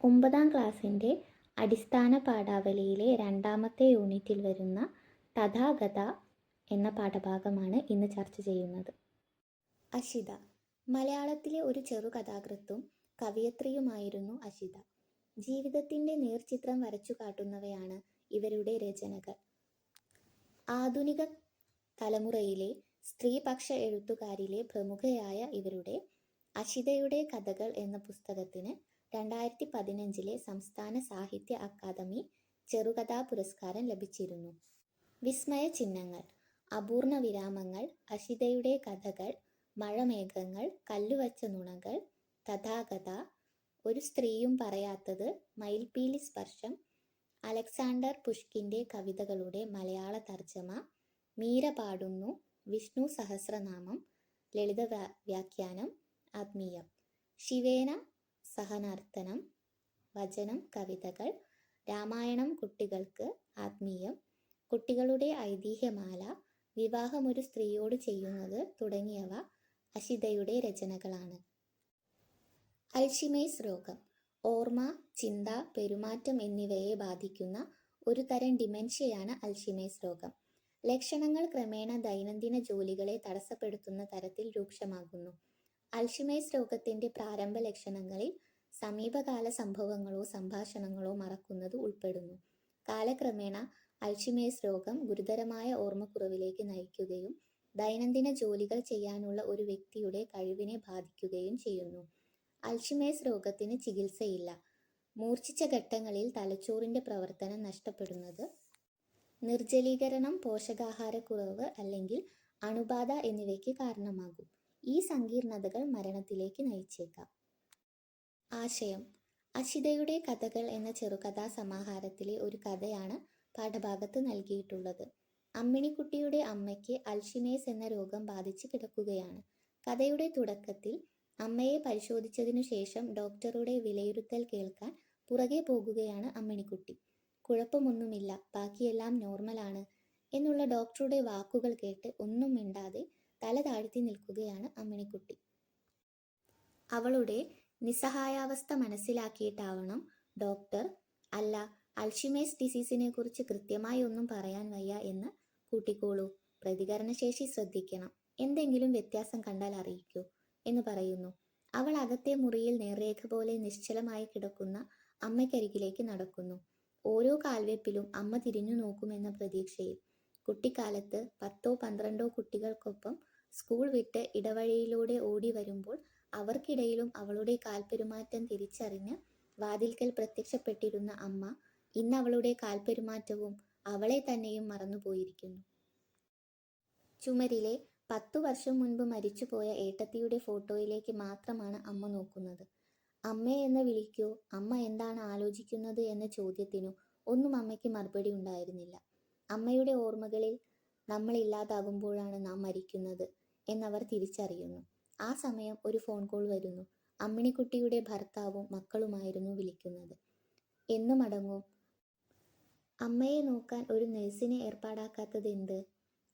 ഒമ്പതാം ക്ലാസ്സിന്റെ അടിസ്ഥാന പാഠാവലിയിലെ രണ്ടാമത്തെ യൂണിറ്റിൽ വരുന്ന തഥാഗത എന്ന പാഠഭാഗമാണ് ഇന്ന് ചർച്ച ചെയ്യുന്നത്. അഷിത മലയാളത്തിലെ ഒരു ചെറുകഥാകൃത്തും കവയത്രിയുമായിരുന്നു അഷിത ജീവിതത്തിന്റെ നേർചിത്രം വരച്ചു കാട്ടുന്നവയാണ് ഇവരുടെ രചനകൾ. ആധുനിക തലമുറയിലെ സ്ത്രീപക്ഷ എഴുത്തുകാരിലെ പ്രമുഖയായ ഇവരുടെ അഷിതയുടെ കഥകൾ എന്ന പുസ്തകത്തിന് രണ്ടായിരത്തി പതിനഞ്ചിലെ സംസ്ഥാന സാഹിത്യ അക്കാദമി ചെറുകഥാ പുരസ്കാരം ലഭിച്ചിരുന്നു. വിസ്മയ ചിഹ്നങ്ങൾ അപൂർണ വിരാമങ്ങൾ അഷിതയുടെ കഥകൾ മഴമേഘങ്ങൾ കല്ലുവച്ച നുണകൾ തഥാഗത ഒരു സ്ത്രീയും പറയാത്തത് മയിൽപീലി സ്പർശം അലക്സാണ്ടർ പുഷ്കിന്റെ കവിതകളുടെ മലയാള തർജമ മീര പാടുന്നു വിഷ്ണു സഹസ്രനാമം ലളിത വ്യാ- വ്യാഖ്യാനം ആത്മീയം. ശിവേന സഹനർത്തനം വചനം കവിതകൾ രാമായണം കുട്ടികൾക്ക് ആത്മീയം കുട്ടികളുടെ ഐതിഹ്യമാല വിവാഹം ഒരു സ്ത്രീയോട് ചെയ്യുന്നത് തുടങ്ങിയവ അഷിതയുടെ രചനകളാണ്. അൽഷിമേസ് രോഗം ഓർമ്മ ചിന്ത പെരുമാറ്റം എന്നിവയെ ബാധിക്കുന്ന ഒരു തരം ഡിമെൻഷ്യയാണ് അൽഷിമേസ് രോഗം. ലക്ഷണങ്ങൾ ക്രമേണ ദൈനംദിന ജോലികളെ തടസ്സപ്പെടുത്തുന്ന തരത്തിൽ രൂക്ഷമാകുന്നു. അൽഷിമേഴ്സ് രോഗത്തിന്റെ പ്രാരംഭ ലക്ഷണങ്ങളിൽ സമീപകാല സംഭവങ്ങളോ സംഭാഷണങ്ങളോ മറക്കുന്നത് ഉൾപ്പെടുന്നു. കാലക്രമേണ അൽഷിമേഴ്സ് രോഗം ഗുരുതരമായ ഓർമ്മക്കുറവിലേക്ക് നയിക്കുകയും ദൈനംദിന ജോലികൾ ചെയ്യാനുള്ള ഒരു വ്യക്തിയുടെ കഴിവിനെ ബാധിക്കുകയും ചെയ്യുന്നു. അൽഷിമേഴ്സ് രോഗത്തിന് ചികിത്സയില്ല. മൂർച്ഛിച്ച ഘട്ടങ്ങളിൽ തലച്ചോറിന്റെ പ്രവർത്തനം നഷ്ടപ്പെടുന്നത് നിർജലീകരണം പോഷകാഹാരക്കുറവ് അല്ലെങ്കിൽ അണുബാധ എന്നിവയ്ക്ക് കാരണമാകും. ഈ സങ്കീർണതകൾ മരണത്തിലേക്ക് നയിച്ചേക്കാം. ആശയം. അശിതയുടെ കഥകൾ എന്ന ചെറുകഥാ സമാഹാരത്തിലെ ഒരു കഥയാണ് പാഠഭാഗത്ത് നൽകിയിട്ടുള്ളത്. അമ്മിണിക്കുട്ടിയുടെ അമ്മയ്ക്ക് അൽഷിമേസ് എന്ന രോഗം ബാധിച്ച് കിടക്കുകയാണ്. കഥയുടെ തുടക്കത്തിൽ അമ്മയെ പരിശോധിച്ചതിനു ശേഷം ഡോക്ടറുടെ വിലയിരുത്തൽ കേൾക്കാൻ പുറകെ പോകുകയാണ് അമ്മിണിക്കുട്ടി. കുഴപ്പമൊന്നുമില്ല ബാക്കിയെല്ലാം നോർമലാണ് എന്നുള്ള ഡോക്ടറുടെ വാക്കുകൾ കേട്ട് ഒന്നും മിണ്ടാതെ തല താഴ്ത്തി നിൽക്കുകയാണ് അമ്മിണിക്കുട്ടി. അവളുടെ നിസ്സഹായാവസ്ഥ മനസ്സിലാക്കിയിട്ടാവണം ഡോക്ടർ അല്ല അൽഷിമേഴ്സ് ഡിസീസിനെ കുറിച്ച് കൃത്യമായി ഒന്നും പറയാൻ വയ്യ എന്ന് കൂട്ടിക്കോളൂ. പ്രതികരണശേഷി ശ്രദ്ധിക്കണം. എന്തെങ്കിലും വ്യത്യാസം കണ്ടാൽ അറിയിക്കൂ എന്ന് പറയുന്നു. അവൾ അകത്തെ മുറിയിൽ നേർരേഖ പോലെ നിശ്ചലമായി കിടക്കുന്ന അമ്മയ്ക്കരികിലേക്ക് നടക്കുന്നു. ഓരോ കാൽവെപ്പിലും അമ്മ തിരിഞ്ഞു നോക്കുമെന്ന പ്രതീക്ഷയിൽ. കുട്ടിക്കാലത്ത് പത്തോ പന്ത്രണ്ടോ കുട്ടികൾക്കൊപ്പം സ്കൂൾ വിട്ട് ഇടവഴിയിലൂടെ ഓടി വരുമ്പോൾ അവർക്കിടയിലും അവളുടെ കാൽപ്പെരുമാറ്റം തിരിച്ചറിഞ്ഞ് വാതിൽക്കൽ പ്രത്യക്ഷപ്പെട്ടിരുന്ന അമ്മ ഇന്ന് അവളുടെ കാൽപ്പെരുമാറ്റവും അവളെ തന്നെയും മറന്നുപോയിരിക്കുന്നു. ചുമരിലെ പത്തു വർഷം മുൻപ് മരിച്ചുപോയ ഏട്ടത്തിയുടെ ഫോട്ടോയിലേക്ക് മാത്രമാണ് അമ്മ നോക്കുന്നത്. അമ്മേ എന്ന് വിളിക്കൂ അമ്മ എന്താണ് ആലോചിക്കുന്നത് എന്ന ചോദ്യത്തിനു ഒന്നും അമ്മയ്ക്ക് മറുപടി ഉണ്ടായിരുന്നില്ല. അമ്മയുടെ ഓർമ്മകളിൽ നമ്മൾ ഇല്ലാതാകുമ്പോഴാണ് നാം മരിക്കുന്നത്. എന്നവർ തിരിച്ചറിയുന്നു. ആ സമയം ഒരു ഫോൺ കോൾ വരുന്നു. അമ്മിണിക്കുട്ടിയുടെ ഭർത്താവും മക്കളുമായിരുന്നു വിളിക്കുന്നത്. എന്നു മടങ്ങും അമ്മയെ നോക്കാൻ ഒരു നഴ്സിനെ ഏർപ്പാടാക്കാത്തത് എന്ത്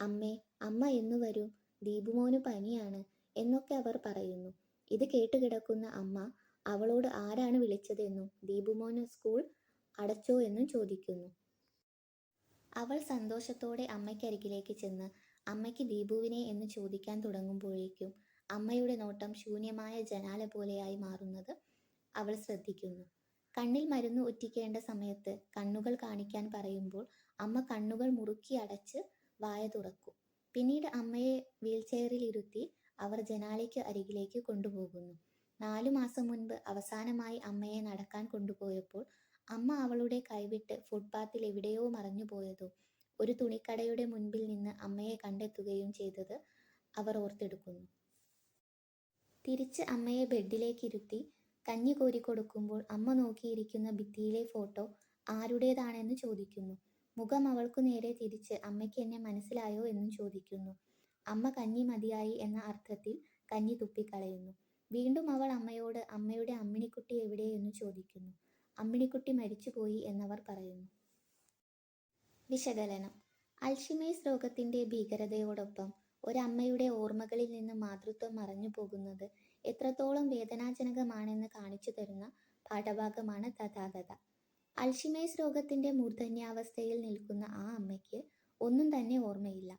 അമ്മേ അമ്മ എന്നു വരും. ദീപുമോന് പനിയാണ് എന്നൊക്കെ അവർ പറയുന്നു. ഇത് കേട്ടുകിടക്കുന്ന അമ്മ അവളോട് ആരാണ് വിളിച്ചതെന്നും ദീപുമോന് സ്കൂൾ അടച്ചോ എന്നും ചോദിക്കുന്നു. അവൾ സന്തോഷത്തോടെ അമ്മയ്ക്കരികിലേക്ക് ചെന്ന് അമ്മയ്ക്ക് ദീപുവിനെ എന്ന് ചോദിക്കാൻ തുടങ്ങുമ്പോഴേക്കും അമ്മയുടെ നോട്ടം ശൂന്യമായ ജനാല പോലെയായി മാറുന്നത് അവൾ ശ്രദ്ധിക്കുന്നു. കണ്ണിൽ മരുന്ന് ഒറ്റിക്കേണ്ട സമയത്ത് കണ്ണുകൾ കാണിക്കാൻ പറയുമ്പോൾ അമ്മ കണ്ണുകൾ മുറുക്കി അടച്ച് വായ തുറക്കും. പിന്നീട് അമ്മയെ വീൽചെയറിൽ ഇരുത്തി അവർ ജനാലയ്ക്ക് അരികിലേക്ക് കൊണ്ടുപോകുന്നു. നാലു മാസം മുൻപ് അവസാനമായി അമ്മയെ നടക്കാൻ കൊണ്ടുപോയപ്പോൾ അമ്മ അവളുടെ കൈവിട്ട് ഫുട്പാത്തിൽ എവിടെയോ മറഞ്ഞുപോയതോ ഒരു തുണിക്കടയുടെ മുൻപിൽ നിന്ന് അമ്മയെ കണ്ടെത്തുകയും ചെയ്തത് അവർ ഓർത്തെടുക്കുന്നു. തിരിച്ച് അമ്മയെ ബെഡിലേക്ക് ഇരുത്തി കഞ്ഞി കോരി കൊടുക്കുമ്പോൾ അമ്മ നോക്കിയിരിക്കുന്ന ഭിത്തിയിലെ ഫോട്ടോ ആരുടേതാണെന്ന് ചോദിക്കുന്നു. മുഖം അവൾക്കു നേരെ തിരിച്ച് അമ്മയ്ക്ക് എന്നെ മനസ്സിലായോ എന്നും ചോദിക്കുന്നു. അമ്മ കഞ്ഞി മതിയായി എന്ന അർത്ഥത്തിൽ കഞ്ഞി തുപ്പിക്കളയുന്നു. വീണ്ടും അവൾ അമ്മയോട് അമ്മയുടെ അമ്മിണിക്കുട്ടി എവിടെ എന്ന് ചോദിക്കുന്നു. അമ്മിണിക്കുട്ടി മരിച്ചുപോയി എന്നവർ പറയുന്നു. വിശകലനം. അൽഷിമേഴ്സ് രോഗത്തിന്റെ ഭീകരതയോടൊപ്പം ഒരമ്മയുടെ ഓർമ്മകളിൽ നിന്ന് മാതൃത്വം മറഞ്ഞു പോകുന്നത് എത്രത്തോളം വേദനാജനകമാണെന്ന് കാണിച്ചു തരുന്ന പാഠഭാഗമാണ് തഥാഗത അൽഷിമേഴ്സ് രോഗത്തിന്റെ മൂർധന്യാവസ്ഥയിൽ നിൽക്കുന്ന ആ അമ്മയ്ക്ക് ഒന്നും തന്നെ ഓർമ്മയില്ല.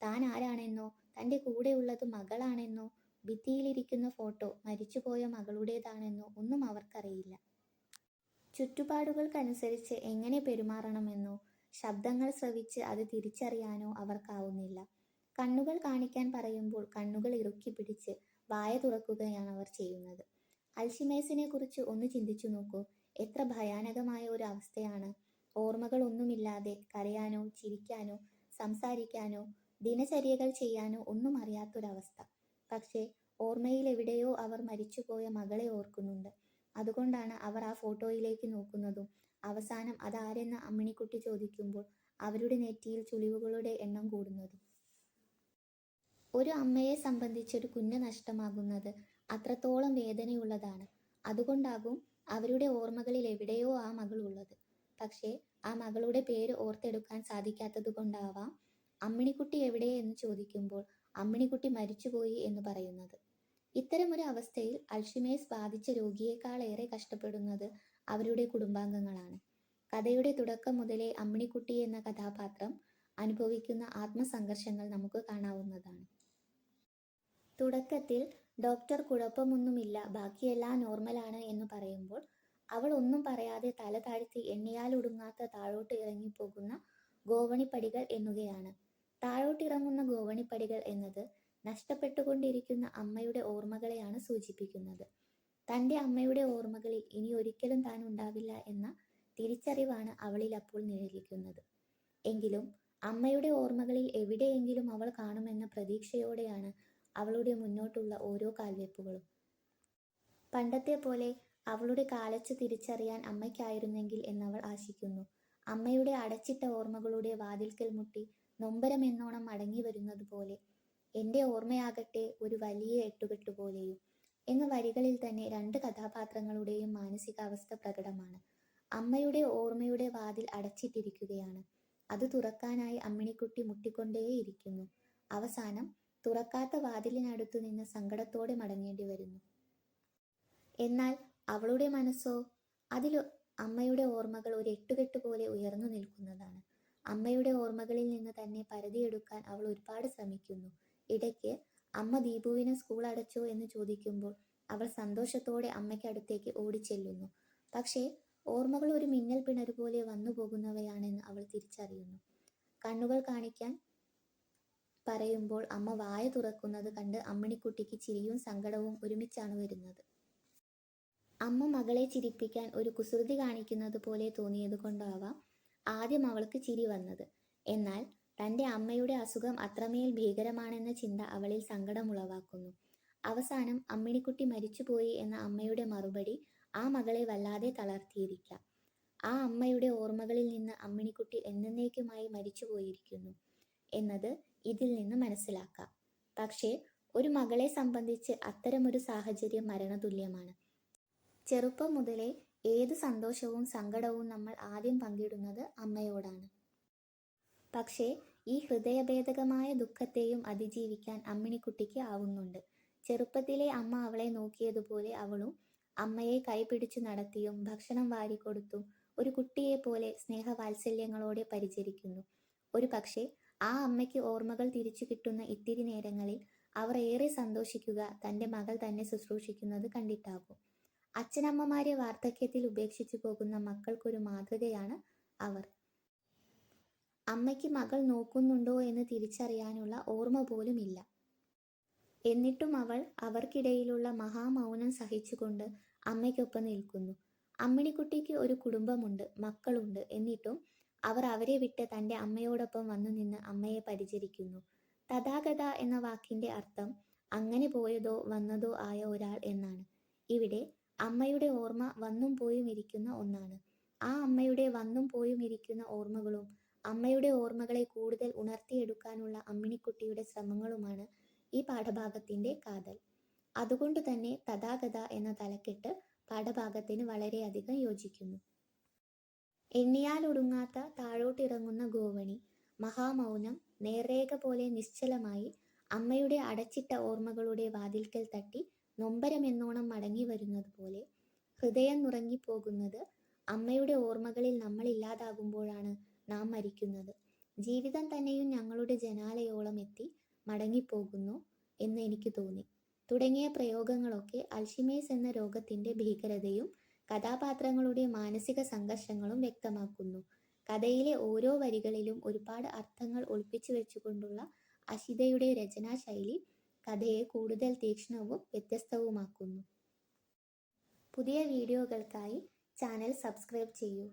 താൻ ആരാണെന്നോ തന്റെ കൂടെയുള്ളത് മകളാണെന്നോ ഭിത്തിയിലിരിക്കുന്ന ഫോട്ടോ മരിച്ചുപോയ മകളുടേതാണെന്നോ ഒന്നും അവർക്കറിയില്ല. ചുറ്റുപാടുകൾക്കനുസരിച്ച് എങ്ങനെ പെരുമാറണമെന്നോ ശബ്ദങ്ങൾ ശ്രവിച്ച് അത് തിരിച്ചറിയാനോ അവർക്കാവുന്നില്ല. കണ്ണുകൾ കാണിക്കാൻ പറയുമ്പോൾ കണ്ണുകൾ ഇറുക്കി പിടിച്ച് വായ തുറക്കുകയാണ് അവർ ചെയ്യുന്നത്. അൽഷിമേസിനെ കുറിച്ച് ഒന്ന് ചിന്തിച്ചു നോക്കൂ. എത്ര ഭയാനകമായ ഒരു അവസ്ഥയാണ്. ഓർമ്മകൾ ഒന്നുമില്ലാതെ കരയാനോ ചിരിക്കാനോ സംസാരിക്കാനോ ദിനചര്യകൾ ചെയ്യാനോ ഒന്നും അറിയാത്തൊരവസ്ഥ. പക്ഷേ ഓർമ്മയിൽ എവിടെയോ അവർ മരിച്ചുപോയ മകളെ ഓർക്കുന്നുണ്ട്. അതുകൊണ്ടാണ് അവർ ആ ഫോട്ടോയിലേക്ക് നോക്കുന്നതും അവസാനം അതാരെന്ന് അമ്മിണിക്കുട്ടി ചോദിക്കുമ്പോൾ അവരുടെ നെറ്റിയിൽ ചുളിവുകളുടെ എണ്ണം കൂടുന്നതും. ഒരു അമ്മയെ സംബന്ധിച്ചൊരു കുഞ്ഞ് നഷ്ടമാകുന്നത് അത്രത്തോളം വേദനയുള്ളതാണ്. അതുകൊണ്ടാകും അവരുടെ ഓർമ്മകളിൽ എവിടെയോ ആ മകൾ ഉള്ളത്. പക്ഷേ ആ മകളുടെ പേര് ഓർത്തെടുക്കാൻ സാധിക്കാത്തത് കൊണ്ടാവാം അമ്മിണിക്കുട്ടി എവിടെ എന്ന് ചോദിക്കുമ്പോൾ അമ്മിണിക്കുട്ടി മരിച്ചുപോയി എന്ന് പറയുന്നത്. ഇത്തരമൊരു അവസ്ഥയിൽ അൾഷിമേഴ്സ് ബാധിച്ച രോഗിയേക്കാളേറെ കഷ്ടപ്പെടുന്നത് അവരുടെ കുടുംബാംഗങ്ങളാണ്. കഥയുടെ തുടക്കം മുതലേ അമ്മിണിക്കുട്ടി എന്ന കഥാപാത്രം അനുഭവിക്കുന്ന ആത്മസംഘർഷങ്ങൾ നമുക്ക് കാണാവുന്നതാണ്. തുടക്കത്തിൽ ഡോക്ടർ കുഴപ്പമൊന്നുമില്ല ബാക്കിയെല്ലാം നോർമലാണ് എന്ന് പറയുമ്പോൾ അവൾ ഒന്നും പറയാതെ തല താഴ്ത്തി എണ്ണിയാലൊടുങ്ങാത്ത താഴോട്ട് ഇറങ്ങിപ്പോകുന്ന ഗോവണിപ്പടികൾ എണ്ണുകയാണ് താഴോട്ടിറങ്ങുന്ന ഗോവണിപ്പടികൾ എന്നത് നഷ്ടപ്പെട്ടുകൊണ്ടിരിക്കുന്ന അമ്മയുടെ ഓർമ്മകളെയാണ് സൂചിപ്പിക്കുന്നത്. തന്റെ അമ്മയുടെ ഓർമ്മകളിൽ ഇനി ഒരിക്കലും താൻ ഉണ്ടാവില്ല എന്ന തിരിച്ചറിവാണ് അവളിൽ അപ്പോൾ നിഴലിക്കുന്നത്. എങ്കിലും അമ്മയുടെ ഓർമ്മകളിൽ എവിടെയെങ്കിലും അവൾ കാണുമെന്ന പ്രതീക്ഷയോടെയാണ് അവളുടെ മുന്നോട്ടുള്ള ഓരോ കാൽവെപ്പുകളും. പണ്ടത്തെ പോലെ അവളുടെ കാലച്ചു തിരിച്ചറിയാൻ അമ്മയ്ക്കായിരുന്നെങ്കിൽ എന്നവൾ ആശിക്കുന്നു. അമ്മയുടെ അടച്ചിട്ട ഓർമ്മകളുടെ വാതിൽക്കൽ മുട്ടി നൊമ്പരമെന്നോണം മടങ്ങി വരുന്നത് പോലെ എന്റെ ഓർമ്മയാകട്ടെ ഒരു വലിയ എട്ടുകെട്ട് പോലെയും എന്ന വരികളിൽ തന്നെ രണ്ട് കഥാപാത്രങ്ങളുടെയും മാനസികാവസ്ഥ പ്രകടമാണ്. അമ്മയുടെ ഓർമ്മയുടെ വാതിൽ അടച്ചിട്ടിരിക്കുകയാണ്. അത് തുറക്കാനായി അമ്മിണിക്കുട്ടി മുട്ടിക്കൊണ്ടേയിരിക്കുന്നു. അവസാനം തുറക്കാത്ത വാതിലിനടുത്തു നിന്ന് സങ്കടത്തോടെ മടങ്ങേണ്ടി വരുന്നു. എന്നാൽ അവളുടെ മനസ്സോ? അതിൽ അമ്മയുടെ ഓർമ്മകൾ ഒരു എട്ടുകെട്ട് പോലെ ഉയർന്നു നിൽക്കുന്നതാണ്. അമ്മയുടെ ഓർമ്മകളിൽ നിന്ന് തന്നെ പരതിയെടുക്കാൻ അവൾ ഒരുപാട് ശ്രമിക്കുന്നു. ഇടയ്ക്ക് അമ്മ ദീപുവിനെ സ്കൂൾ അടച്ചോ എന്ന് ചോദിക്കുമ്പോൾ അവൾ സന്തോഷത്തോടെ അമ്മയ്ക്കടുത്തേക്ക് ഓടിച്ചെല്ലുന്നു. പക്ഷേ ഓർമ്മകൾ ഒരു മിന്നൽ പിണർ പോലെ വന്നു പോകുന്നവയാണെന്ന് അവൾ തിരിച്ചറിയുന്നു. കണ്ണുകൾ കാണിക്കാൻ പറയുമ്പോൾ അമ്മ വായ തുറക്കുന്നത് കണ്ട് അമ്മിണിക്കുട്ടിക്ക് ചിരിയും സങ്കടവും ഒരുമിച്ചാണ് വരുന്നത്. അമ്മ മകളെ ചിരിപ്പിക്കാൻ ഒരു കുസൃതി കാണിക്കുന്നത് പോലെ തോന്നിയത് കൊണ്ടാവാം ആദ്യം അവൾക്ക് ചിരി വന്നത്. എന്നാൽ തന്റെ അമ്മയുടെ അസുഖം അത്രമേൽ ഭീകരമാണെന്ന ചിന്ത അവളിൽ സങ്കടമുളവാക്കുന്നു. അവസാനം അമ്മിണിക്കുട്ടി മരിച്ചുപോയി എന്ന അമ്മയുടെ മറുപടി ആ മകളെ വല്ലാതെ തളർത്തിയിരിക്കാം. ആ അമ്മയുടെ ഓർമ്മകളിൽ നിന്ന് അമ്മിണിക്കുട്ടി എന്നേക്കുമായി മരിച്ചുപോയിരിക്കുന്നു എന്നത് ഇതിൽ നിന്ന് മനസ്സിലാക്കാം. പക്ഷേ ഒരു മകളെ സംബന്ധിച്ച് അത്തരമൊരു സാഹചര്യം മരണതുല്യമാണ്. ചെറുപ്പം മുതലേ ഏത് സന്തോഷവും സങ്കടവും നമ്മൾ ആദ്യം പങ്കിടുന്നത് അമ്മയോടാണ്. പക്ഷേ ഈ ഹൃദയഭേദകമായ ദുഃഖത്തെയും അതിജീവിക്കാൻ അമ്മിണിക്കുട്ടിക്ക് ആവുന്നുണ്ട്. ചെറുപ്പത്തിലെ അമ്മ അവളെ നോക്കിയതുപോലെ അവളും അമ്മയെ കൈപിടിച്ചു നടത്തിയും ഭക്ഷണം വാരിക്കൊടുത്തും ഒരു കുട്ടിയെ പോലെ സ്നേഹവാത്സല്യങ്ങളോടെ പരിചരിക്കുന്നു. ഒരു പക്ഷേ ആ അമ്മയ്ക്ക് ഓർമ്മകൾ തിരിച്ചു കിട്ടുന്ന ഇത്തിരി നേരങ്ങളിൽ അവർ ഏറെ സന്തോഷിക്കുക തന്റെ മകൾ തന്നെ ശുശ്രൂഷിക്കുന്നത് കണ്ടിട്ടാകും. അച്ഛനമ്മമാരെ വാർദ്ധക്യത്തിൽ ഉപേക്ഷിച്ചു പോകുന്ന മക്കൾക്കൊരു മാതൃകയാണ് അവർ. അമ്മയ്ക്ക് മകൾ നോക്കുന്നുണ്ടോ എന്ന് തിരിച്ചറിയാനുള്ള ഓർമ്മ പോലും ഇല്ല എന്നിട്ടും അവൾ അവർക്കിടയിലുള്ള മഹാമൗനം സഹിച്ചുകൊണ്ട് അമ്മയ്ക്കൊപ്പം നിൽക്കുന്നു. അമ്മിണിക്കുട്ടിക്ക് ഒരു കുടുംബമുണ്ട് മക്കളുണ്ട് എന്നിട്ടും അവർ അവരെ വിട്ട് തന്റെ അമ്മയോടൊപ്പം വന്നു നിന്ന് അമ്മയെ പരിചരിക്കുന്നു. തഥാഗത എന്ന വാക്കിന്റെ അർത്ഥം അങ്ങനെ പോയതോ വന്നതോ ആയ ഒരാൾ എന്നാണ്. ഇവിടെ അമ്മയുടെ ഓർമ്മ വന്നും പോയും ഇരിക്കുന്ന ഒന്നാണ്. ആ അമ്മയുടെ വന്നും പോയും ഇരിക്കുന്ന ഓർമ്മകളും അമ്മയുടെ ഓർമ്മകളെ കൂടുതൽ ഉണർത്തിയെടുക്കാനുള്ള അമ്മിണിക്കുട്ടിയുടെ ശ്രമങ്ങളുമാണ് ഈ പാഠഭാഗത്തിന്റെ കാതൽ. അതുകൊണ്ട് തന്നെ തഥാഗത എന്ന തലക്കെട്ട് പാഠഭാഗത്തിന് വളരെയധികം യോജിക്കുന്നു. എണ്ണിയാലൊടുങ്ങാത്ത താഴോട്ടിറങ്ങുന്ന ഗോവണി മഹാമൗനം നേർരേഖ പോലെ നിശ്ചലമായി അമ്മയുടെ അടച്ചിട്ട ഓർമ്മകളുടെ വാതിൽക്കൽ തട്ടി നൊമ്പരമെന്നോണം മടങ്ങി വരുന്നത് പോലെ ഹൃദയം നുറങ്ങിപ്പോകുന്നത് അമ്മയുടെ ഓർമ്മകളിൽ നമ്മൾ ഇല്ലാതാകുമ്പോഴാണ് നാം മരിക്കുന്നത്. ജീവിതം തന്നെയും ഞങ്ങളുടെ ജനാലയോളം എത്തി മടങ്ങിപ്പോകുന്നു എന്ന് എനിക്ക് തോന്നി. തുടങ്ങിയ പ്രയോഗങ്ങളൊക്കെ അൽഷിമേസ് എന്ന രോഗത്തിന്റെ ഭീകരതയും കഥാപാത്രങ്ങളുടെ മാനസിക സംഘർഷങ്ങളും വ്യക്തമാക്കുന്നു. കഥയിലെ ഓരോ വരികളിലും ഒരുപാട് അർത്ഥങ്ങൾ ഒളിപ്പിച്ചു വെച്ചുകൊണ്ടുള്ള അഷിതയുടെ രചനാശൈലി കഥയെ കൂടുതൽ തീക്ഷ്ണവും വ്യത്യസ്തവുമാക്കുന്നു. പുതിയ വീഡിയോകൾക്കായി ചാനൽ സബ്സ്ക്രൈബ് ചെയ്യൂ.